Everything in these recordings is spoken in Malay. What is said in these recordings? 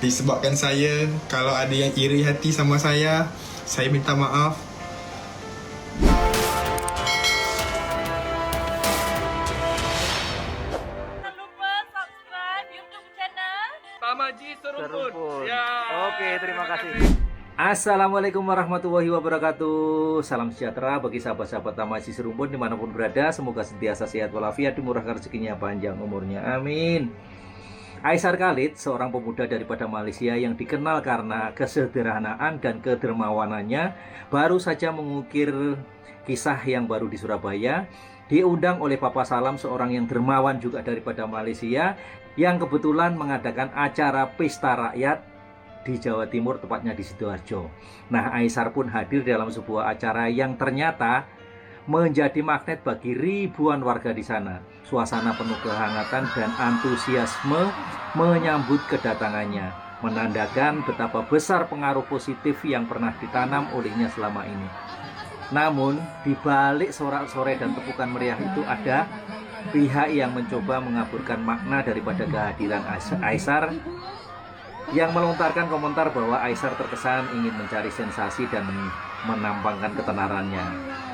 Disebabkan saya Kalau ada yang iri hati sama saya Saya minta maaf Jangan lupa subscribe YouTube channel Tamaji Serumpun. Serumpun. Ya. Oke, terima kasih. Assalamualaikum warahmatullahi wabarakatuh Salam sejahtera bagi sahabat-sahabat Tamaji Serumpun di mana pun berada Semoga sentiasa sehat walafiat dimurahkan rezekinya panjang umurnya Amin Aisar Khalid, seorang pemuda daripada Malaysia yang dikenal karena kesederhanaan dan kedermawanannya Baru saja mengukir kisah yang baru di Surabaya Diundang oleh Papa Salam, seorang yang dermawan juga daripada Malaysia Yang kebetulan mengadakan acara pesta rakyat di Jawa Timur, tepatnya di Sidoarjo. Nah, Aisar pun hadir dalam sebuah acara yang ternyata menjadi magnet bagi ribuan warga di sana. Suasana penuh kehangatan dan antusiasme menyambut kedatangannya, menandakan betapa besar pengaruh positif yang pernah ditanam olehnya selama ini. Namun, di balik sorak-sorai dan tepukan meriah itu ada pihak yang mencoba mengaburkan makna daripada kehadiran Ais- Aisar yang melontarkan komentar bahwa Aisar terkesan ingin mencari sensasi dan menampangkan ketenarannya.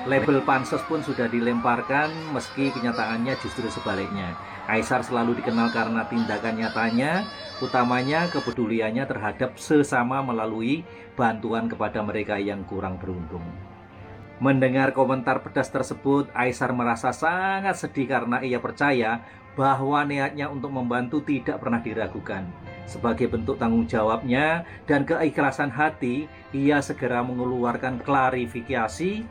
Label pansos pun sudah dilemparkan meski kenyataannya justru sebaliknya. Aisar selalu dikenal karena tindakan nyatanya, utamanya kepeduliannya terhadap sesama melalui bantuan kepada mereka yang kurang beruntung. Mendengar komentar pedas tersebut, Aisar merasa sangat sedih karena ia percaya bahwa niatnya untuk membantu tidak pernah diragukan. Sebagai bentuk tanggung jawabnya dan keikhlasan hati, ia segera mengeluarkan klarifikasi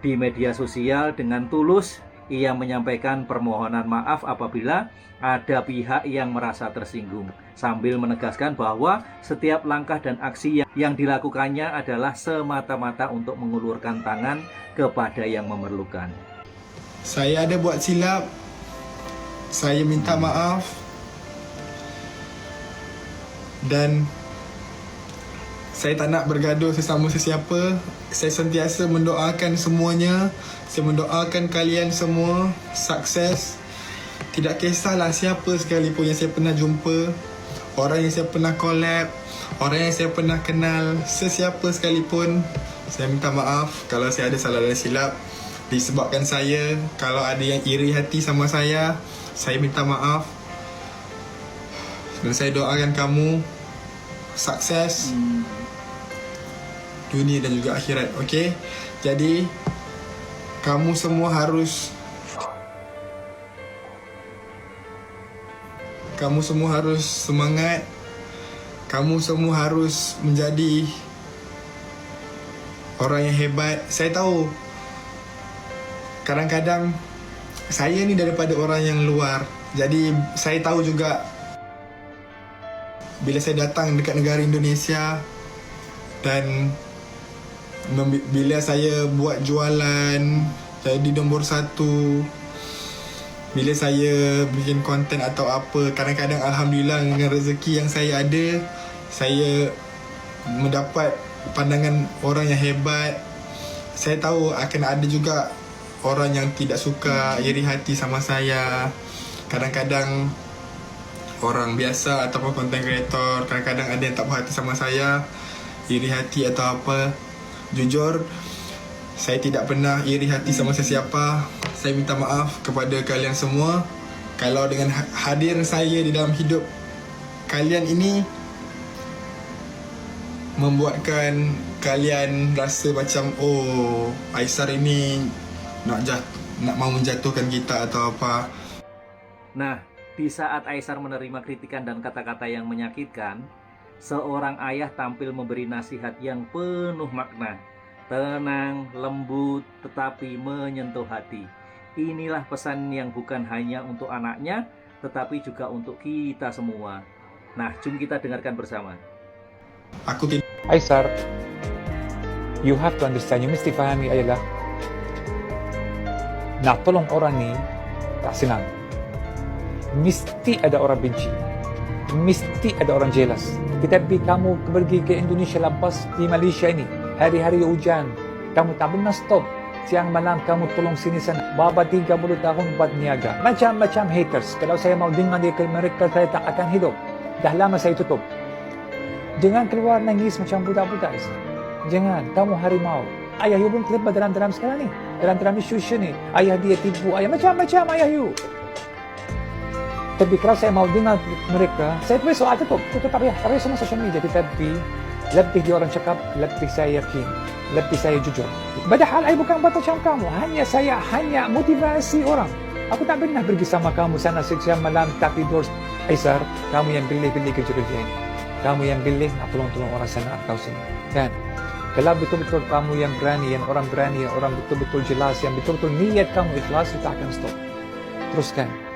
di media sosial dengan tulus. Ia menyampaikan permohonan maaf apabila ada pihak yang merasa tersinggung, sambil menegaskan bahwa setiap langkah dan aksi yang, dilakukannya adalah semata-mata untuk mengulurkan tangan kepada yang memerlukan. Saya ada buat silap Saya minta maaf Dan Saya tak nak bergaduh sesama sesiapa. Saya sentiasa mendoakan semuanya. Saya mendoakan kalian semua Sukses. Tidak kisahlah siapa sekalipun yang saya pernah jumpa Orang yang saya pernah collab Orang yang saya pernah kenal Sesiapa sekalipun. Saya minta maaf Kalau saya ada salah dan silap. Disebabkan saya Kalau ada yang iri hati sama saya Saya minta maaf. Dan saya doakan kamu Sukses Dunia dan juga akhirat Okay Jadi Kamu semua harus Kamu semua harus semangat. Kamu semua harus menjadi Orang yang hebat. Saya tahu Kadang-kadang Saya ni daripada orang yang luar. Jadi saya tahu juga Bila saya datang dekat negara Indonesia Dan Bila saya buat jualan Jadi nombor satu. Bila saya bikin konten atau apa Kadang-kadang Alhamdulillah dengan rezeki yang saya ada Saya mendapat pandangan orang yang hebat. Saya tahu akan ada juga orang yang tidak suka iri hati sama saya. Kadang-kadang orang biasa ataupun content creator Kadang-kadang ada yang tak puas hati sama saya Iri hati atau apa Jujur saya tidak pernah iri hati sama sesiapa. Saya minta maaf kepada kalian semua. Kalau dengan ha- hadir saya di dalam hidup kalian ini membuatkan kalian rasa macam oh Aisar ini nak jat nak mau menjatuhkan kita atau apa. Nah, di saat Aisar menerima kritikan dan kata-kata yang menyakitkan, seorang ayah tampil memberi nasihat yang penuh makna. Tenang, lembut, tetapi menyentuh hati. Inilah pesan yang bukan hanya untuk anaknya, tetapi juga untuk kita semua. Nah, jom kita dengarkan bersama. Aku tidak Aisar, you have to understand, you mesti fahami adalah nak tolong orang ni tak senang. Mesti ada orang benci. Mesti ada orang jealous. Tetapi kamu pergi ke Indonesia lepas di Malaysia ini, hari-hari hujan, kamu tak pernah stop. Siang malam kamu tolong sini sana. Baba 30 tahun buat niaga. Macam-macam haters. Kalau saya mau dengar dia ke mereka, saya tak akan hidup. Dah lama saya tutup. Jangan keluar nangis macam budak-budak. Jangan, kamu harimau. Ayah you pun terlibat dalam-dalam sekarang ni. Dalam-dalam isu-isu ni. Ayah dia tipu, ayah macam-macam ayah you. Tapi kalau saya mau dengar mereka, saya tulis soal. Tutup tak payah. Tak payah semua social media. Tetapi lebih dia orang cakap, lebih saya yakin. Lebih saya jujur. Padahal saya bukan buat macam kamu. Hanya saya hanya motivasi orang. Aku tak pernah pergi sama kamu sana sejam malam tak tidur. Aisar, kamu yang pilih-pilih kerja-kerja ini. Kamu yang pilih nak tolong-tolong orang sana atau sini. Kan? Kalau betul-betul kamu yang berani, yang orang berani, yang orang betul-betul jelas, yang betul-betul niat kamu ikhlas, kita akan stop. Teruskan.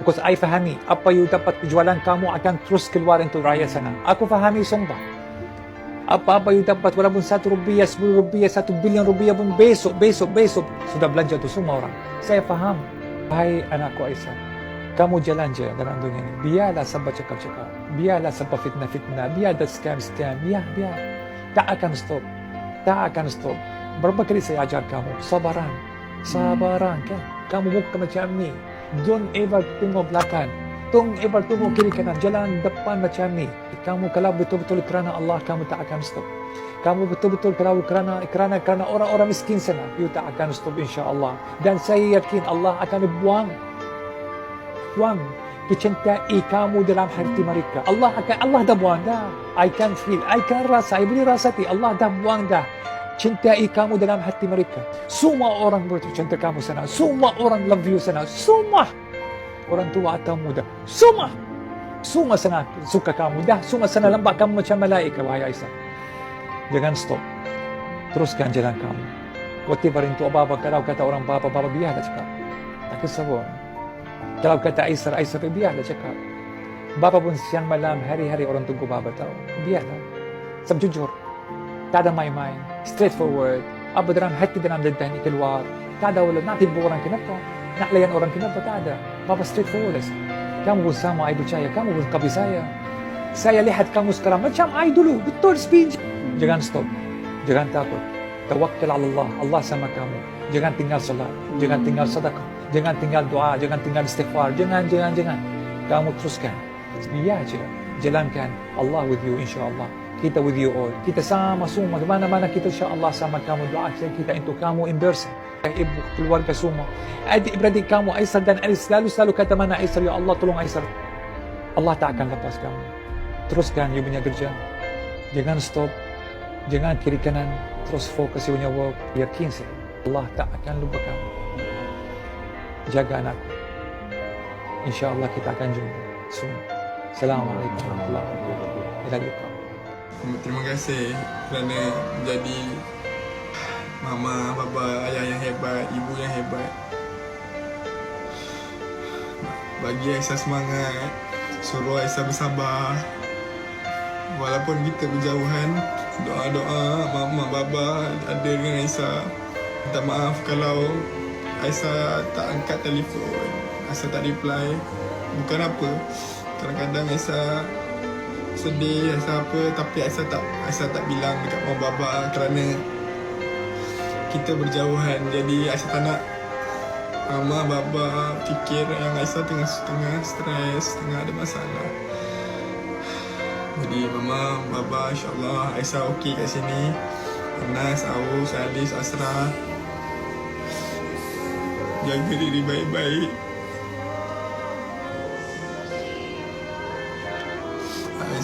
Because I fahami apa you dapat jualan kamu akan terus keluar untuk rakyat sana. Aku fahami sumpah. Apa-apa you dapat walaupun satu rupiah, sepuluh rupiah, satu bilion rupiah pun besok, besok, besok sudah belanja tu semua orang. Saya faham. Hai anakku Aisyah, kamu jalan je dalam dunia ini. Biarlah sabar cakap-cakap. Biarlah sabar fitnah-fitnah. Biar ada scam-scam. Biar, biar. Tak akan stop. Tak akan stop. Berapa kali saya ajar kamu? Sabaran. Sabaran kan? Kamu bukan macam ni. Don't ever tengok belakang. Don't ever tengok kiri kanan. Jalan depan macam ni. Kamu kalau betul-betul kerana Allah, kamu tak akan stop. Kamu betul-betul kalau kerana kerana kerana orang-orang miskin sana, you tak akan stop insya-Allah. Dan saya yakin Allah akan buang buang kecintaan kamu dalam hati mereka. Allah akan Allah dah buang dah. I can feel, I can rasa, I boleh rasati Allah dah buang dah cintai kamu dalam hati mereka. Semua orang bercinta kamu sana. Semua orang love you sana. Semua orang tua atau muda. Semua. Semua sana suka kamu. Dah semua sana lambat kamu macam malaikat, wahai Aisyah. Jangan stop. Teruskan jalan kamu. Whatever itu apa-apa. Kalau kata orang apa-apa, biarlah cakap. Tak kisah pun. Kalau kata Aisyah, Aisyah, biarlah cakap. Bapa pun siang malam, hari-hari orang tunggu bapa tahu. Biarlah. Sebab jujur. Tak ada main-main. Straightforward. Apa dalam hati dalam lidah ni keluar. Tak ada wala nak tipu orang kenapa. Nak layan orang kenapa. Tak ada. Bapa straightforward. Kamu pun sama, I percaya. Kamu pun kapi saya. Saya lihat kamu sekarang macam I dulu. Betul speech. Jangan stop. Jangan takut. Tawakkal ala Allah. Allah sama kamu. Jangan tinggal salat. Jangan tinggal sedekah. Jangan tinggal doa. Jangan tinggal istighfar. Jangan, jangan, jangan. Kamu teruskan. Biar je. Jalankan. Allah with you insyaAllah. Kita with you all. Kita sama semua. Di mana-mana kita insyaAllah sama kamu. Doa kita untuk kamu in person. Ibu, keluarga semua. Adik-beradik kamu, Aisyah dan Ali selalu-selalu kata mana Aisyah, Ya Allah tolong Aisyah. Allah tak akan lepas kamu. Teruskan you punya kerja. Jangan stop. Jangan kiri kanan. Terus fokus you punya work. Yakin saya. Allah tak akan lupa kamu. Jaga anakku. InsyaAllah kita akan jumpa. Semua. Assalamualaikum warahmatullahi wabarakatuh. Ila liqa. Terima kasih kerana menjadi mama, bapa, ayah yang hebat, ibu yang hebat. Bagi Aisyah semangat, suruh Aisyah bersabar. Walaupun kita berjauhan, doa-doa mama, bapa ada dengan Aisyah. Minta maaf kalau Aisyah tak angkat telefon, Aisyah tak reply. Bukan apa, kadang-kadang Aisyah sedih Aisyah apa tapi Aisyah tak Aisyah tak bilang dekat mak baba kerana kita berjauhan. Jadi Aisyah tak nak mama baba fikir yang Aisyah tengah tengah stres tengah ada masalah. Jadi mama baba insyaallah Aisyah okey kat sini. Anas, Aus, Alis, Asra Jaga diri baik-baik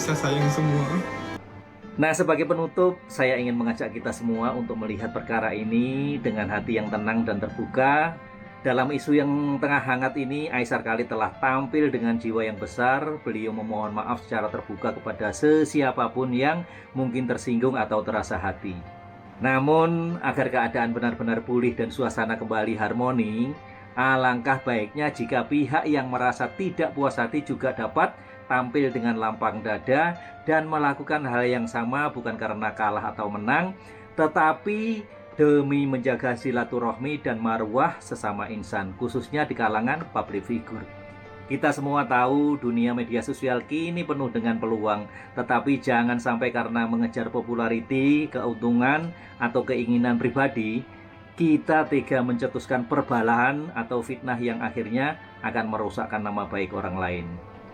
Aisyah sayang semua Nah, sebagai penutup, saya ingin mengajak kita semua untuk melihat perkara ini dengan hati yang tenang dan terbuka. Dalam isu yang tengah hangat ini, Aisyar Kali telah tampil dengan jiwa yang besar. Beliau memohon maaf secara terbuka kepada sesiapapun yang mungkin tersinggung atau terasa hati. Namun, agar keadaan benar-benar pulih dan suasana kembali harmoni, alangkah baiknya jika pihak yang merasa tidak puas hati juga dapat tampil dengan lapang dada dan melakukan hal yang sama bukan karena kalah atau menang, tetapi demi menjaga silaturahmi dan marwah sesama insan, khususnya di kalangan public figure. Kita semua tahu dunia media sosial kini penuh dengan peluang, tetapi jangan sampai karena mengejar populariti, keuntungan, atau keinginan pribadi, kita tega mencetuskan perbalahan atau fitnah yang akhirnya akan merusakkan nama baik orang lain.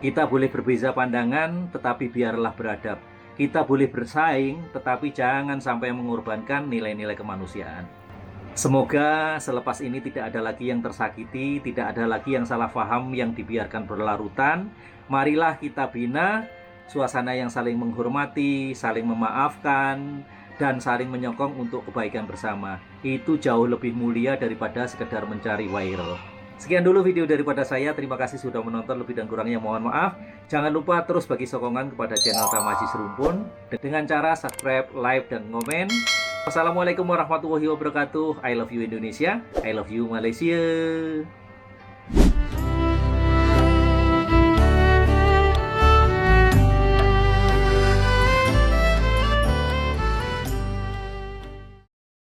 Kita boleh berbeza pandangan, tetapi biarlah beradab. Kita boleh bersaing, tetapi jangan sampai mengorbankan nilai-nilai kemanusiaan. Semoga selepas ini tidak ada lagi yang tersakiti, tidak ada lagi yang salah paham yang dibiarkan berlarutan. Marilah kita bina suasana yang saling menghormati, saling memaafkan, dan saling menyokong untuk kebaikan bersama. Itu jauh lebih mulia daripada sekedar mencari viral. Sekian dulu video daripada saya. Terima kasih sudah menonton. Lebih dan kurangnya mohon maaf. Jangan lupa terus bagi sokongan kepada channel Tamaji Serumpun dengan cara subscribe, like, dan komen. Wassalamualaikum warahmatullahi wabarakatuh. I love you Indonesia. I love you Malaysia.